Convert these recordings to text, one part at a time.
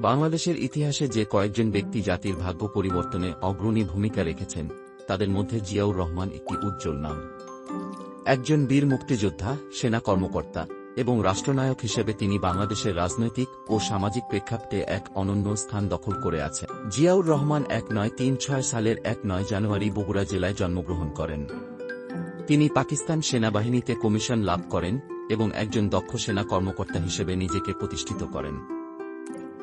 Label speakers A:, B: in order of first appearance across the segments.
A: বাংলাদেশের ইতিহাসে যে কয়েকজন ব্যক্তি জাতির ভাগ্য পরিবর্তনে অগ্রণী ভূমিকা রেখেছেন, তাদের মধ্যে জিয়াউর রহমান একটি উজ্জ্বল নাম। একজন বীর মুক্তিযোদ্ধা, সেনা কর্মকর্তা এবং রাষ্ট্রনায়ক হিসেবে তিনি বাংলাদেশের রাজনৈতিক ও সামাজিক প্রেক্ষাপটে এক অনন্য স্থান দখল করে আছেন। জিয়াউর রহমান এক নয় তিন ছয় সালের এক নয় জানুয়ারি বগুড়া জেলায় জন্মগ্রহণ করেন। তিনি পাকিস্তান সেনাবাহিনীতে কমিশন লাভ করেন এবং একজন দক্ষ সেনা কর্মকর্তা হিসেবে নিজেকে প্রতিষ্ঠিত করেন।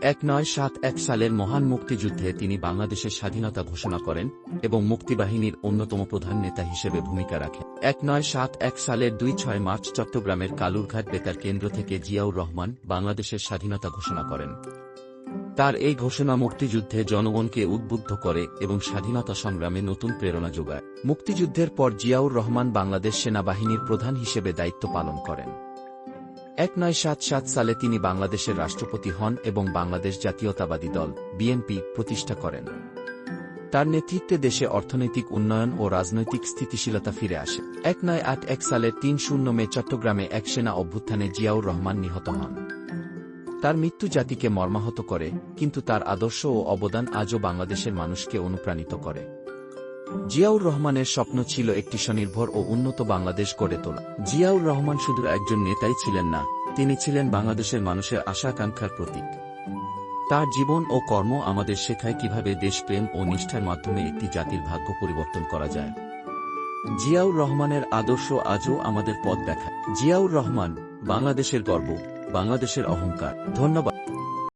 A: এক নয় সাত এক সালের মহান মুক্তিযুদ্ধে তিনি বাংলাদেশের স্বাধীনতা ঘোষণা করেন এবং মুক্তিবাহিনীর অন্যতম প্রধান নেতা হিসেবে ভূমিকা রাখেন। এক নয় সাত এক সালের দুই ছয় মার্চ চট্টগ্রামের কালুরঘাট বেতার কেন্দ্র থেকে জিয়াউর রহমান বাংলাদেশের স্বাধীনতা ঘোষণা করেন। তার এই ঘোষণা মুক্তিযুদ্ধে জনগণকে উদ্বুদ্ধ করে এবং স্বাধীনতা সংগ্রামে নতুন প্রেরণা যোগায়। মুক্তিযুদ্ধের পর জিয়াউর রহমান বাংলাদেশ সেনাবাহিনীর প্রধান হিসেবে দায়িত্ব পালন করেন। এক নয় সাত সাত সালে তিনি বাংলাদেশের রাষ্ট্রপতি হন এবং বাংলাদেশ জাতীয়তাবাদী দল, বিএনপি, প্রতিষ্ঠা করেন। তার নেতৃত্বে দেশে অর্থনৈতিক উন্নয়ন ও রাজনৈতিক স্থিতিশীলতা ফিরে আসে। এক নয় আট এক সালের তিন শূন্য মে চট্টগ্রামে এক সেনা অভ্যুত্থানে জিয়াউর রহমান নিহত হন। তার মৃত্যু জাতিকে মর্মাহত করে, কিন্তু তার আদর্শ ও অবদান আজও বাংলাদেশের মানুষকে অনুপ্রাণিত করে। জিয়াউর রহমানের স্বপ্ন ছিল একটি স্বনির্ভর ও উন্নত বাংলাদেশ গড়ে তোলা। জিয়াউর রহমান শুধু একজন নেতাই ছিলেন না, তিনি ছিলেন বাংলাদেশের মানুষের আশা আকাঙ্ক্ষার প্রতীক। তার জীবন ও কর্ম আমাদের শেখায় কীভাবে দেশপ্রেম ও নিষ্ঠার মাধ্যমে একটি জাতির ভাগ্য পরিবর্তন করা যায়। জিয়াউর রহমানের আদর্শ আজও আমাদের পথ দেখায়। জিয়াউর রহমান, বাংলাদেশের গর্ব, বাংলাদেশের অহংকার। ধন্যবাদ।